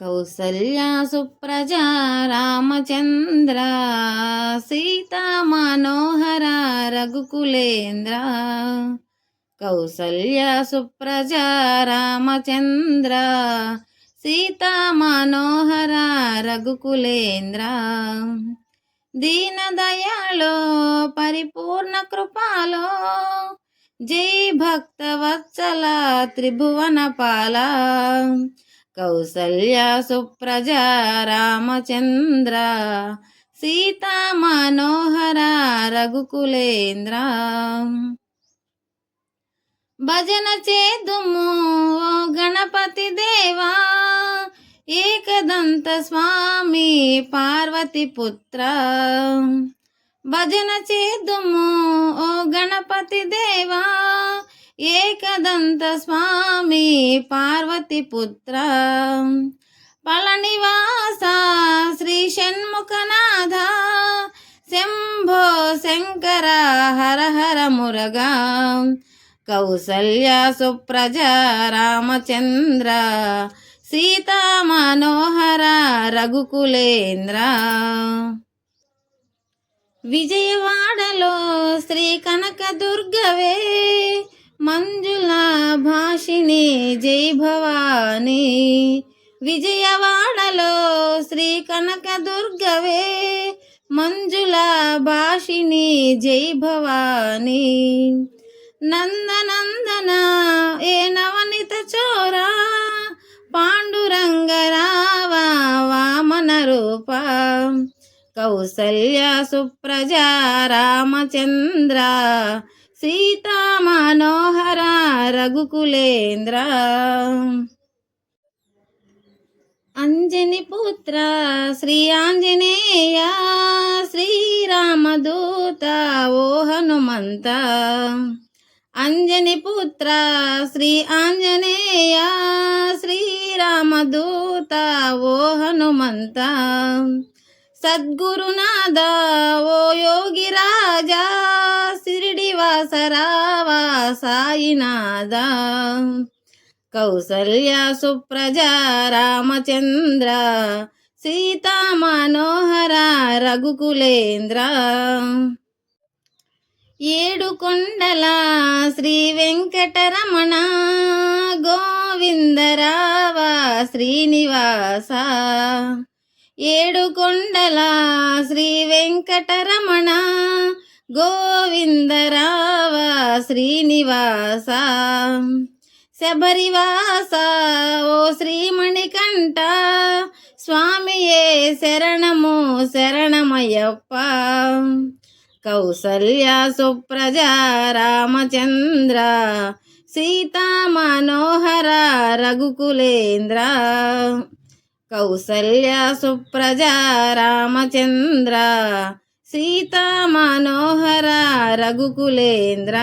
కౌసల్యా సుప్రజ రామచంద్ర సీతా మనోహర రఘుకులేంద్ర. కౌసల్యా సుప్రజ రామచంద్ర సీతా మనోహర రఘుకులేంద్ర. దీనదయాళో పరిపూర్ణ కృపాలో జై భక్త వత్సల త్రిభువన పాల. కౌసల్య సుప్రజ రామచంద్ర సీతా మనోహర రఘుకులేంద్ర. భజన చేదుము ఓ గణపతి దేవా ఏకదంత స్వామి పార్వతి పుత్ర. భజన చేదుము ఓ గణపతి దేవా ఏకదంత స్వామి పార్వతి పుత్ర. పళనివాస శ్రీ షణ్ముఖనాథ. శంభో శంకర హర హర మురగా. కౌసల్య సుప్రజ రామచంద్ర. సీతా మనోహర రఘుకులేంద్ర. విజయవాడలో శ్రీ కనక దుర్గవే మంజుల భాషిణి జై భవానీ. విజయవాడలో శ్రీ కనకదుర్గవే మంజులా మంజుల భాషిణి జై భవానీ. నందనందన ఏ నవనిత చోరా. పాండురంగరావ వామన రూప. కౌసల్య సుప్రజ రామచంద్ర. సీతా మనోహర రఘుకులేంద్ర. అంజని పుత్ర శ్రీ ఆంజనేయ శ్రీరామదూత ఓ హనుమంత. అంజని పుత్ర శ్రీ ఆంజనేయ శ్రీరామదూత ఓ హనుమంత. సద్గురునాథ ఓ యోగి రాజా సిరిడి వాసరావా సాయినాథ కౌసల్య సుప్రజ రామచంద్ర సీతా మనోహర రఘుకులేంద్ర. ఏడు కొండల శ్రీ వెంకటరమణ గోవిందరావ శ్రీనివాస. ఏడు కొండల శ్రీ వెంకటరమణ గోవిందరావ శ్రీనివాస. శబరివాస ఓ శ్రీమణికంఠ స్వామియే శరణము శరణమయ్యప్ప. కౌసల్య సుప్రజ రామచంద్ర సీతా మనోహర రఘుకులేంద్ర. కౌసల్య సుప్రజ రామచంద్ర సీతా మనోహర రఘుకులేంద్ర.